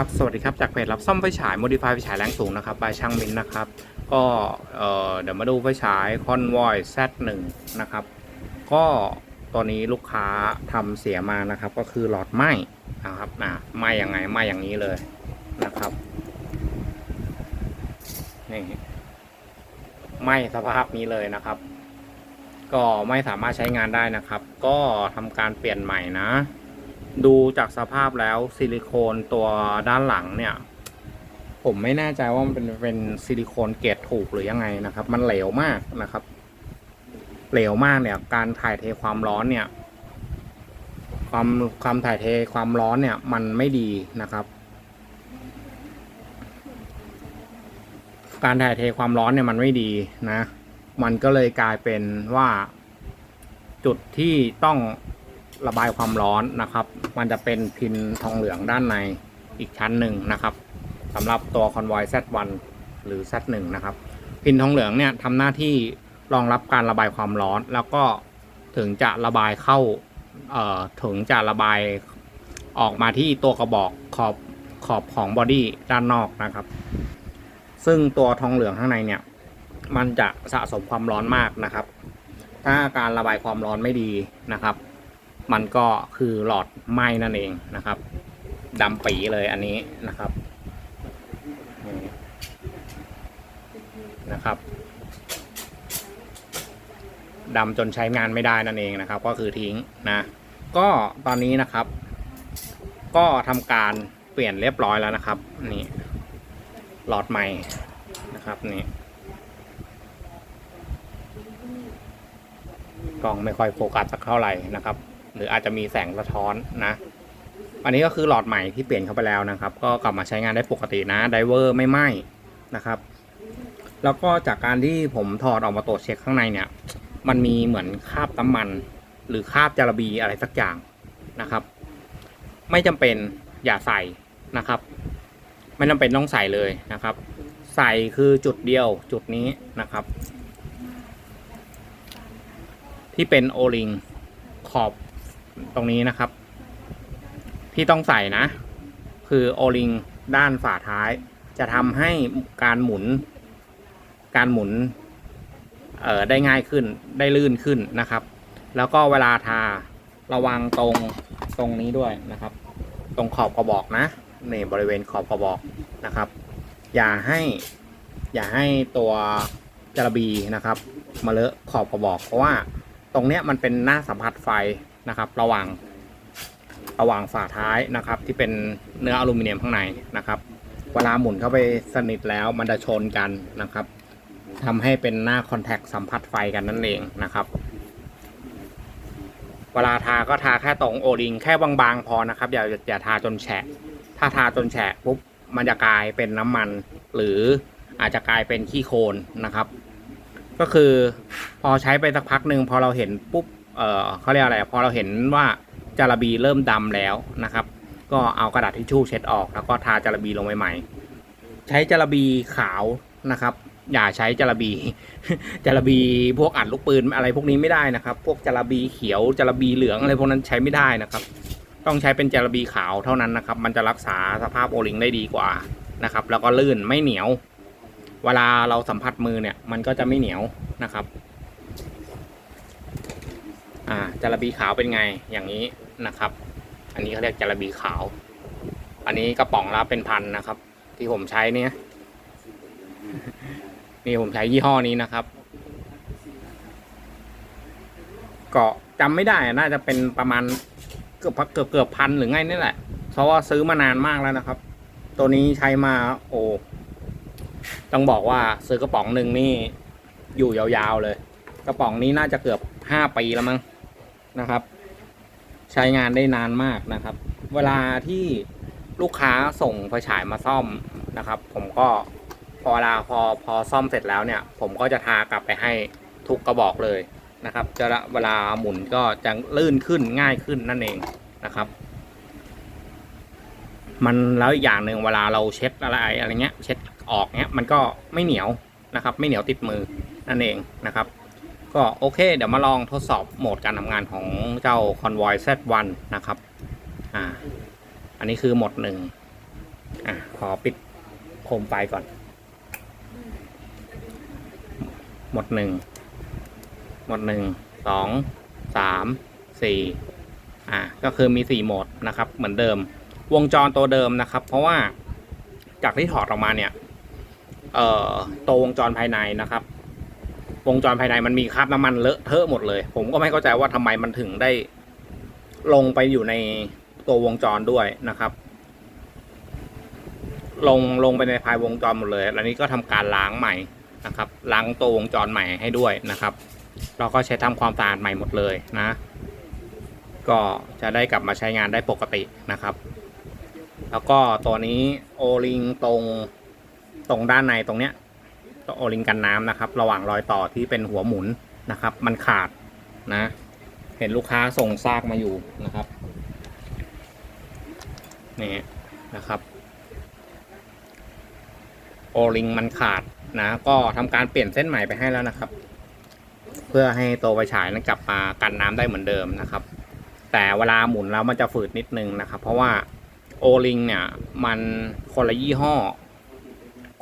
ครับสวัสดีครับจากเพจรับซ่อมไฟฉาย Modify ไฟฉายแรงสูงนะครับบายช่างมินนะครับ ก็เออเดี๋ยวมาดูไฟฉาย Convoy Z1 นะครับ ก็ตอนนี้ลูกค้าทำเสียมานะครับ ก็คือหลอดไหม้นะครับอะไหม้ยังไงไหม้อย่างนี้เลยนะครับนี่ไหม้สภาพนี้เลยนะครับ ก็ไม่สามารถใช้งานได้นะครับ ก็ทำการเปลี่ยนใหม่นะ ดูจากสภาพแล้วซิลิโคนตัวด้านหลังเนี่ย ผมไม่แน่ใจว่ามันเป็นเป็นซิลิโคนเกรดถูกหรือยังไงนะครับ มันเหลวมากนะครับ เหลวมากเนี่ย การถ่ายเทความร้อนเนี่ย ความความถ่ายเทความร้อนเนี่ย มันไม่ดีนะครับ การถ่ายเทความร้อนเนี่ยมันไม่ดีนะ มันก็เลยกลายเป็นว่าจุดที่ต้อง ระบายความร้อนนะครับ มันจะเป็นพินทองเหลืองด้านในอีกชั้นหนึ่งนะครับสำหรับตัว Convoy Z1 หรือ Z1 นะครับ พินทองเหลืองเนี่ยทำหน้าที่รองรับการระบายความร้อน แล้วก็ถึงจะระบายเข้าเอ่อถึงจะระบายออกมาที่ตัวกระบอกขอบขอบของบอดี้ด้านนอกนะครับ ซึ่งตัวทองเหลืองข้างในเนี่ย มันจะสะสมความร้อนมากนะครับ ถ้าการระบายความร้อนไม่ดีนะครับ มันก็คือหลอดไหม้นั่นเองนะครับดำปีเลยอันนี้นะครับนี่นะครับดำจนใช้งานไม่ได้นั่นเองนะครับ ก็คือทิ้งนะก็ตอนนี้นะครับ ก็ทำการเปลี่ยนเรียบร้อยแล้วนะครับนี่หลอดใหม่นะครับนี่กล้องไม่ค่อยโฟกัสสักเท่าไหร่นะครับ หรืออาจจะมีแสงสะท้อนนะ อันนี้ก็คือหลอดใหม่ที่เปลี่ยนเข้าไปแล้วนะครับ ก็กลับมาใช้งานได้ปกตินะไดเวอร์ไม่ไหม้นะครับ แล้วก็จากการที่ผมถอดออกมาตรวจเช็คข้างในเนี่ย มันมีเหมือนคราบน้ำมัน หรือคราบจาระบีอะไรสักอย่างนะครับ ไม่จำเป็นอย่าใส่นะครับ ไม่จำเป็นต้องใส่เลยนะครับ ใส่คือจุดเดียวจุดนี้นะครับที่เป็นโอลิงขอบ ตรงนี้นะครับ ที่ต้องใส่นะ คือโอลิงด้านฝาท้าย จะทำให้การหมุน การหมุนเอ่อได้ง่ายขึ้นได้ลื่นขึ้นนะครับ แล้วก็เวลาทาระวังตรงตรงนี้ด้วยนะครับ ตรงขอบกระบอกนะนี่บริเวณขอบกระบอกนะครับ อย่าให้อย่าให้ตัวจระบีนะครับ มาเลอะขอบกระบอก เพราะว่าตรงเนี้ยมันเป็นหน้าสัมผัสไฟ นะครับ ระหว่างระหว่างฝาท้ายนะครับ ที่เป็นเนื้ออลูมิเนียมข้างในนะครับ เวลาหมุนเข้าไปสนิทแล้วมันจะชนกันนะครับทำให้เป็นหน้าคอนแทคสัมผัสไฟกันนั่นเองนะครับเวลาทาก็ทาแค่ตรงโอริงแค่บางๆพอนะครับอย่าอย่าทาจนแฉะ ถ้าทาจนแฉะปุ๊บมันจะกลายเป็นน้ำมัน หรืออาจจะกลายเป็นขี้โคลนนะครับ ก็คือพอใช้ไปสักพักหนึ่งพอเราเห็นปุ๊บ เออเขาเรียกอะไร พอเราเห็นว่าจาระบีเริ่มดำแล้วนะครับ ก็เอากระดาษทิชชู่เช็ดออก แล้วก็ทาจาระบีลงใหม่ใช้จาระบีขาวนะครับ อย่าใช้จาระบีจาระบีพวกอัดลูกปืนอะไรพวกนี้ไม่ได้นะครับ พวกจาระบีเขียวจาระบีเหลืองอะไรพวกนั้นใช้ไม่ได้นะครับ ต้องใช้เป็นจาระบีขาวเท่านั้นนะครับ มันจะรักษาสภาพโอลิงได้ดีกว่านะครับ แล้วก็ลื่นไม่เหนียว เวลาเราสัมผัสมือเนี่ย มันก็จะไม่เหนียวนะครับ อ่าจาระบีขาวเป็นไงอย่างนี้นะครับ อันนี้เขาเรียกจาระบีขาว อันนี้กระป๋องละเป็นพันนะครับ ที่ผมใช้เนี่ยนี่ผมใช้ยี่ห้อนี้นะครับก็จำไม่ได้น่าจะเป็นประมาณเกือบเกือบเกือบพันหรือไงนี่แหละ เพราะว่าซื้อมานานมากแล้วนะครับ ตัวนี้ใช้มา โอ้ต้องบอกว่าซื้อกระป๋องหนึ่งนี่อยู่ยาวๆเลย กระป๋องนี้น่าจะเกือบห้าปีแล้วมั้ง นะครับ ใช้งานได้นานมากนะครับ เวลาที่ลูกค้าส่งไฟฉายมาซ่อมนะครับ ผมก็พอเวลาพอพอซ่อมเสร็จแล้วเนี่ย ผมก็จะทากลับไปให้ทุกกระบอกเลยนะครับ จะเวลาหมุนก็จะลื่นขึ้นง่ายขึ้นนั่นเองนะครับ มันแล้วอีกอย่างหนึ่งเวลาเราเช็ดอะไรอะไรเงี้ย เช็ดออกเนี้ยมันก็ไม่เหนียวนะครับ ไม่เหนียวติดมือนั่นเองนะครับ ก็โอเค เดี๋ยวมาลองทดสอบโหมดการทำงานของเจ้า Convoy Z1 นะครับ อ่า อันนี้คือโหมดหนึ่งอะขอปิดโคมไฟก่อน หมดหนึ่ง หมดหนึ่ง สอง สาม สี่ อะก็คือมีสี่โหมดนะครับ เหมือนเดิม วงจรตัวเดิมนะครับ เพราะว่าจากที่ถอดออกมาเนี่ย เอ่อ ตัววงจรภายในนะครับ วงจรภายในมันมีคราบน้ำมันเลอะเทอะหมดเลย ผมก็ไม่เข้าใจว่าทำไมมันถึงได้ลงไปอยู่ในตัววงจรด้วยนะครับ ลงลงไปในภายวงจรหมดเลยแล้วนี้ก็ทำการล้างใหม่นะครับ ล้างตัววงจรใหม่ให้ด้วยนะครับ เราก็ใช้ทำความสะอาดใหม่หมดเลยนะ ก็จะได้กลับมาใช้งานได้ปกตินะครับ แล้วก็ตัวนี้โอลิงตรงตรงด้านในตรงเนี้ย โอลิงกันน้ำนะครับ ระหว่างรอยต่อที่เป็นหัวหมุนนะครับ มันขาดนะ เห็นลูกค้าส่งซากมาอยู่นะครับนี่นะครับ โอลิงมันขาดนะ ก็ทำการเปลี่ยนเส้นใหม่ไปให้แล้วนะครับ เพื่อให้ตัวไฟฉายนั้นกลับมากันน้ำได้เหมือนเดิมนะครับ แต่เวลาหมุนแล้วมันจะฝืดนิดนึงนะครับ เพราะว่าโอลิงเนี่ยมันคนละยี่ห้อ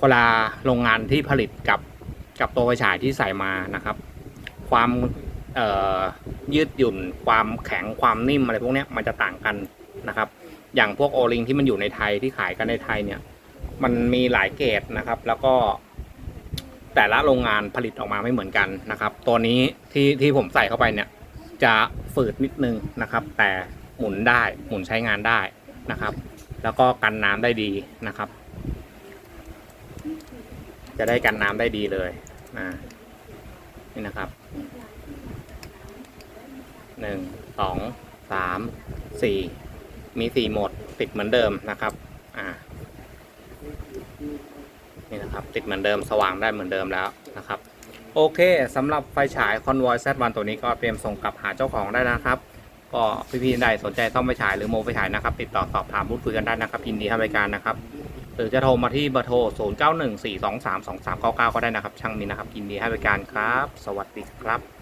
คนละโรงงานที่ผลิตกับกับตัวไฟฉายที่ใส่มานะครับ ความยืดหยุ่น ความแข็งความนิ่มอะไรพวกนี้มันจะต่างกันนะครับ อย่างพวกโอลิงที่มันอยู่ในไทยที่ขายกันในไทยเนี่ย มันมีหลายเกรดนะครับ แล้วก็แต่ละโรงงานผลิตออกมาไม่เหมือนกันนะครับ ตัวนี้ที่ที่ผมใส่เข้าไปเนี่ย จะฝืดนิดนึงนะครับ แต่หมุนได้หมุนใช้งานได้นะครับ แล้วก็กันน้ำได้ดีนะครับ จะได้กันน้ำได้ดีเลยนะนี่นะครับหนึ่งสองสามสี่มีสี่โหมดติดเหมือนเดิมนะครับอ่านี่นะครับติดเหมือนเดิมสว่างได้เหมือนเดิมแล้วนะครับ โอเคสำหรับไฟฉาย Convoy Z1 ตัวนี้ก็เตรียมส่งกลับหาเจ้าของได้นะครับ ก็พี่ๆใดสนใจซ่อมไฟฉายหรือโมไฟฉายนะครับ ติดต่อสอบถามพูดคุยกันได้นะครับยินดีให้บริการนะครับ หรือจะโทรมาที่เบอร์โทร 0 9 1 4 2 3 2 3 9 9 ก็ได้นะครับ ช่างมีนะครับยินดีให้บริการครับ สวัสดีครับ